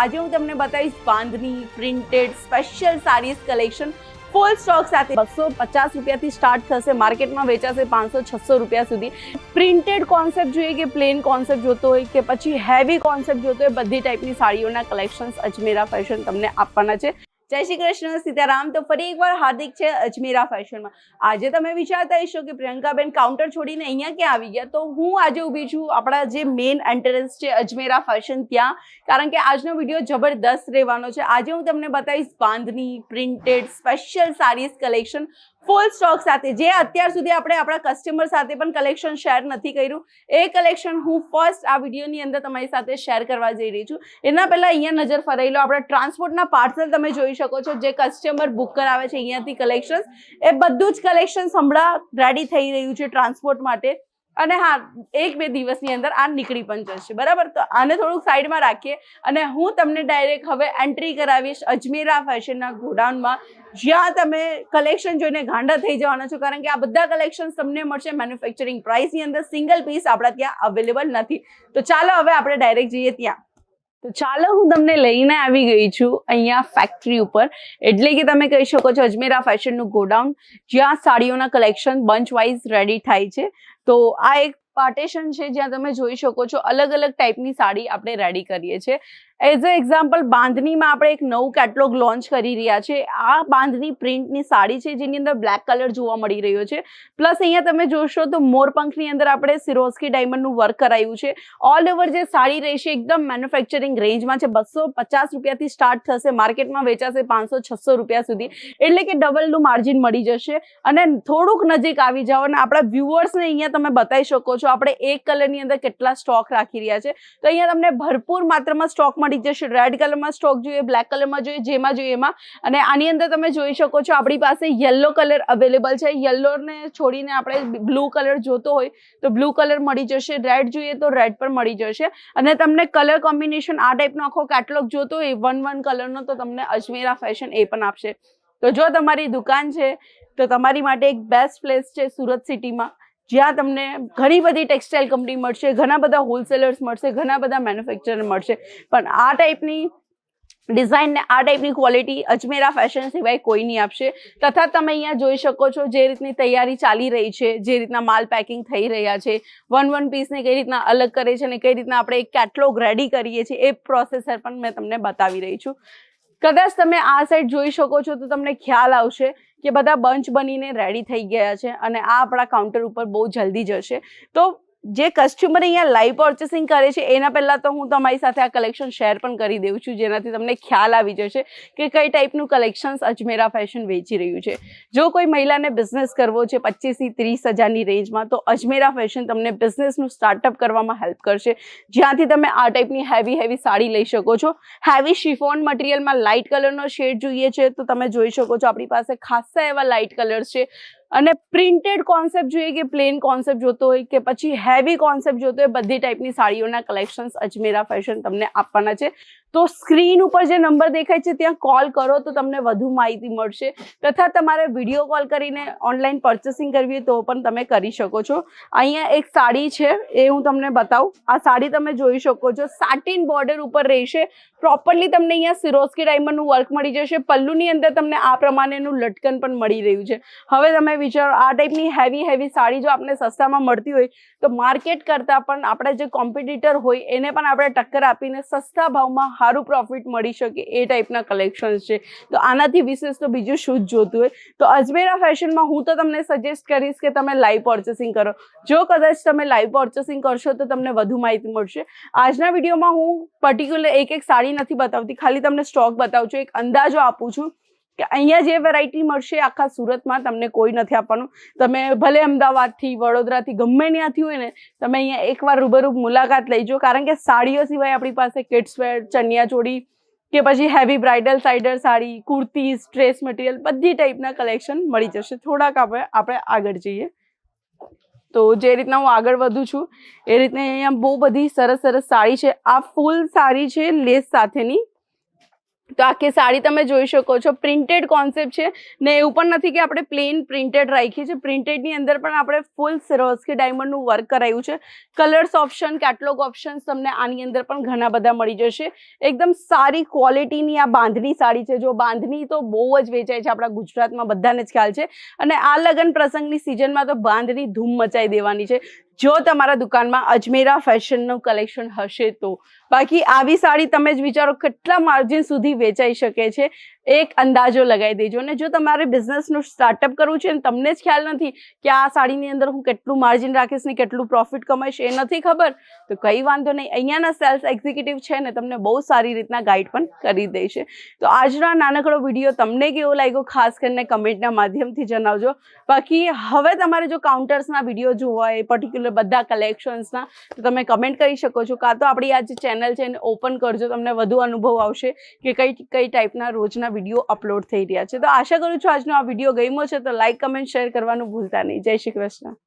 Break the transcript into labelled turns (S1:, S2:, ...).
S1: આજે હું તમને બતાવીશ bandhani printed special saris collection full stock સાથે. બસો પચાસ રૂપિયાથી સ્ટાર્ટ થશે. માર્કેટમાં વેચાશે પાંચસો, છસો રૂપિયા સુધી. પ્રિન્ટેડ કોન્સેપ્ટ જોઈએ કે પ્લેન કોન્સેપ્ટ જોતો હોય કે પછી હેવી કોન્સેપ્ટ જોતો હોય, બધી ટાઈપની સાડીઓના કલેક્શન્સ અજમેરા ફેશન તમને આપવાના છે. જય શ્રી કૃષ્ણ, સીતારામ. તો ફરી એકવાર હાર્દિક છે અજમેરા ફેશનમાં. આજે તમે વિચારતા હશો કે પ્રિયંકાબેન કાઉન્ટર છોડીને અહીંયા ક્યાં આવી ગયા? તો હું આજે ઊભી છું આપણા જે મેઇન એન્ટ્રન્સ છે અજમેરા ફેશન ત્યાં. કારણ કે આજનો વીડિયો જબરદસ્ત રહેવાનો છે. આજે હું તમને બતાવીશ bandhani printed special saris collection full stock સાથે. જે અત્યાર સુધી આપણે આપણા કસ્ટમર સાથે પણ કલેક્શન શેર નથી કર્યું, એ કલેક્શન હું ફર્સ્ટ આ વિડીયોની અંદર તમારી સાથે શેર કરવા જઈ રહી છું. એના પહેલાં અહીંયા નજર ફરાઈ લો, આપણે ટ્રાન્સપોર્ટના પાર્સલ તમે જોઈ શકો છો, જે કસ્ટમર બુક કરાવે છે અહીંયાથી કલેક્શન્સ એ બધું જ કલેક્શન હમણાં રેડી થઈ રહ્યું છે ટ્રાન્સપોર્ટ માટે. અને હા, એક બે દિવસની અંદર આ નીકળી પણ જશે, બરાબર? તો આને થોડુંક સાઈડમાં રાખીએ અને હું તમને ડાયરેક્ટ હવે એન્ટ્રી કરાવીશ અજમેરા ફેશનના ગોડાઉનમાં. જ્યાં તમે કલેક્શન જોઈને ગાંડા થઈ જવાના છો, કારણ કે આ બધા કલેક્શન તમને મળશે મેન્યુફેક્ચરિંગ પ્રાઇસની અંદર. સિંગલ પીસ આપણા ત્યાં અવેલેબલ નથી. તો ચાલો હવે આપણે ડાયરેક્ટ જઈએ ત્યાં. તો ચાલો હું તમને લઈને આવી ગઈ છું અહીંયા ફેક્ટરી ઉપર. એટલે કે તમે કહી શકો છો અજમેરા ફેશનનું ગોડાઉન, જ્યાં સાડીઓના કલેક્શન બંચ વાઇઝ રેડી થાય છે. તો આ એક પાર્ટેશન છે જ્યાં તમે જોઈ શકો છો અલગ અલગ ટાઈપની સાડી આપણે રેડી કરીએ છીએ. એઝ અ એક્ઝામ્પલ બાંધણીમાં આપણે એક નવું કેટલોગ લોન્ચ કરી રહ્યા છે. આ બાંધણી પ્રિન્ટની સાડી છે, જેની અંદર બ્લેક કલર જોવા મળી રહ્યો છે. પ્લસ અહીંયા તમે જોશો તો મોરપંખની અંદર આપણે સિરોસ્કી ડાયમંડનું વર્ક કરાયું છે. ઓલ ઓવર જે સાડી રહેશે, એકદમ મેન્યુફેક્ચરિંગ રેન્જમાં છે. બસો પચાસ રૂપિયાથી સ્ટાર્ટ થશે. માર્કેટમાં વેચાશે પાંચસો, છસો રૂપિયા સુધી. એટલે કે ડબલનું માર્જિન મળી જશે. અને થોડુંક નજીક આવી જાઓ અને આપણા વ્યુઅર્સને અહીંયા તમે બતાવી શકો છો. આપણે એક કલરની અંદર કેટલા સ્ટોક રાખી રહ્યા છે. તો અહીંયા તમને ભરપૂર માત્રામાં સ્ટોક મળી જશે. રેડ કલરમાં સ્ટોક જોઈએ બ્લેક કલરમાં જોઈએ, જેમાં જોઈએ એમાં. અને આની અંદર તમે જોઈ શકો છો, આપણી પાસે યલો કલર અવેલેબલ છે. યલોને છોડીને આપણે બ્લુ કલર જોતો હોય, તો બ્લુ કલર મળી જશે. રેડ જોઈએ તો રેડ પણ મળી જશે. અને તમને કલર કોમ્બિનેશન આ ટાઈપનો આખો કેટલોગ જોતો હોય વન વન કલરનો તો તમને અજમેરા ફેશન એ પણ આપશે. તો જો તમારી દુકાન છે, તો તમારી માટે એક બેસ્ટ પ્લેસ છે સુરત સિટીમાં જ્યાં તમને ઘણી બધી ટેક્સટાઇલ કંપની મળશે, ઘણા બધા હોલસેલર્સ મળશે, ઘણા બધા મેન્યુફેક્ચરર મળશે. પણ આ ટાઈપની ડિઝાઇન ને આ ટાઈપની ક્વોલિટી અજમેરા ફેશન સિવાય કોઈ નહીં આપશે. તથા તમે અહીંયા જોઈ શકો છો જે રીતની તૈયારી ચાલી રહી છે, જે રીતના માલ પેકિંગ થઈ રહ્યા છે વન વન પીસને કઈ રીતના અલગ કરે છે અને કઈ રીતના આપણે એક કેટલોગ રેડી કરીએ છીએ એ પ્રોસેસર પણ મેં તમને બતાવી રહી છું. કદાચ તમે આ સાઈડ જોઈ શકો છો તો તમને ખ્યાલ આવશે કે બધા બંચ બનીને રેડી થઈ ગયા છે અને આ આપણા કાઉન્ટર ઉપર બહુ જલ્દી જશે. તો જે કસ્ટમર અહીંયા લાઈવ પર્ચેસિંગ કરે છે, એના પહેલાં તો હું તમારી સાથે આ કલેક્શન શેર પણ કરી દઉં છું, જેનાથી તમને ખ્યાલ આવી જશે કે કઈ ટાઈપનું કલેક્શન્સ અજમેરા ફેશન વેચી રહ્યું છે. જો કોઈ મહિલાને બિઝનેસ કરવો છે પચીસથી ત્રીસ હજારની રેન્જમાં તો અજમેરા ફેશન તમને બિઝનેસનું સ્ટાર્ટઅપ કરવામાં હેલ્પ કરશે. જ્યાંથી તમે આ ટાઈપની હેવી હેવી સાડી લઈ શકો છો. હેવી શિફોન મટીરિયલમાં લાઇટ કલરનો શેડ જોઈએ છે, તો તમે જોઈ શકો છો આપણી પાસે ખાસા એવા લાઇટ કલર્સ છે. અને પ્રિન્ટેડ કોન્સેપ્ટ જોઈએ કે પ્લેન કોન્સેપ્ટ જોતો હોય કે પછી હેવી કોન્સેપ્ટ જોતો હોય, બધી ટાઈપની સાડીઓના કલેક્શન્સ અજમેરા ફેશન તમને આપવાના છે. તો સ્ક્રીન ઉપર જે નંબર દેખાય છે, ત્યાં કોલ કરો તો તમને વધુ માહિતી મળશે. તથા તમારે વીડિયો કોલ કરીને ઓનલાઈન પરચેસિંગ કરવી હોય તો પણ તમે કરી શકો છો. અહીંયા એક સાડી છે, એ હું તમને બતાવું. આ સાડી તમે જોઈ શકો છો. સાટીન બોર્ડર ઉપર રહેશે. પ્રોપરલી તમને અહીંયા સિરોસ્કી ડાયમંડનું વર્ક મળી જશે. પલ્લુની અંદર તમને આ પ્રમાણેનું લટકન પણ મળી રહ્યું છે. હવે તમે વિચારો, આ ટાઈપની હેવી હેવી સાડી જો આપણે સસ્તામાં મળતી હોય, તો માર્કેટ કરતાં પણ આપણા જે કોમ્પિટિટર હોય, એને પણ આપણે ટક્કર આપીને સસ્તા ભાવમાં સારું પ્રોફિટ મળી શકે એ ટાઈપના કલેક્શન્સ છે. તો આનાથી વિશેષ તો બીજું શું જ જોતું હોય. તો અજમેરા ફેશનમાં હું તો તમને સજેસ્ટ કરીશ કે તમે લાઈવ પર્ચેસિંગ કરો. જો કદાચ તમે લાઈવ પર્ચેસિંગ કરશો તો તમને વધુ માહિતી મળશે. આજના વિડીયોમાં હું પર્ટિક્યુલર એક એક સાડી નથી બતાવતી, ખાલી તમને સ્ટોક બતાવું છું, એક અંદાજો આપું છું. કે અહીંયા જે વેરાયટી મળશે આખા સુરતમાં તમને કોઈ નથી આપવાનું. તમે ભલે અમદાવાદથી, વડોદરાથી, ગમે ત્યાંથી હોય ને, તમે અહીંયા એકવાર રૂબરૂ મુલાકાત લઈજો કારણ કે સાડીઓ સિવાય આપણી પાસે કિડ્સવેર ચણિયાચોળી કે પછી હેવી બ્રાઇડલ સાઇડર સાડી, કુર્તીઝ ડ્રેસ મટીરિયલ બધી ટાઈપના કલેક્શન મળી જશે. થોડાક આપણે આપણે આગળ જઈએ. તો જે રીતના હું આગળ વધું છું, એ રીતના અહીંયા બહુ બધી સરસ સરસ સાડી છે. આ ફૂલ સાડી છે, લેસ સાથેની. તો આખી સાડી તમે જોઈ શકો છો. પ્રિન્ટેડ કોન્સેપ્ટ છે. ને એવું પણ નથી કે આપણે પ્લેન પ્રિન્ટેડ રાખી છે. પ્રિન્ટેડની અંદર પણ આપણે ફૂલ સરોસ્કી ડાયમંડનું વર્ક કરાયું છે. કલર્સ ઓપ્શન કેટલોગ ઓપ્શન્સ તમને આની અંદર પણ ઘણા બધા મળી જશે. એકદમ સારી ક્વોલિટીની આ બાંધણી સાડી છે. જો બાંધણી તો બહુ જ વેચાય છે આપણા ગુજરાતમાં બધાને જ ખ્યાલ છે. અને આ લગ્ન પ્રસંગની સિઝનમાં તો બાંધણી ધૂમ મચાઈ દેવાની છે. જો તમારા દુકાનમાં અજમેરા ફેશનનું કલેક્શન હશે તો બાકી આવી સાડી તમે જ વિચારો કેટલા માર્જિન સુધી વેચાઈ શકે છે? એક અંદાજો લગાવી દેજો. અને જો તમારે બિઝનેસનું સ્ટાર્ટઅપ કરવું છે અને તમને જ ખ્યાલ નથી કે આ સાડીની અંદર હું કેટલું માર્જિન રાખીશ ને કેટલું પ્રોફિટ કમાઈશ એ નથી ખબર, તો કંઈ વાંધો નહીં. અહીંયાના સેલ્સ એક્ઝિક્યુટિવ છે ને તમને બહુ સારી રીતના ગાઈડ પણ કરી દે છે તો આજનો નાનકડો વીડિયો તમને કેવો લાગ્યો ખાસ કરીને કમેન્ટના માધ્યમથી જણાવજો. બાકી હવે તમારે જો કાઉન્ટર્સના વીડિયો જોવા હોય પર્ટિક્યુલર બધા કલેક્શન્સના તો તમે કમેન્ટ કરી શકો છો કાં તો આપણી આ જે ચેનલ છે એને ઓપન કરજો, તમને વધુ અનુભવ આવશે કે કઈ કઈ ટાઈપના રોજના વીડિયો અપલોડ થઈ રહ્યા છે. તો આશા કરું છું આજનો આ વીડિયો ગમ્યો છે, તો લાઈક કમેન્ટ શેર કરવાનું ભૂલતા નહીં. જય શ્રી કૃષ્ણ.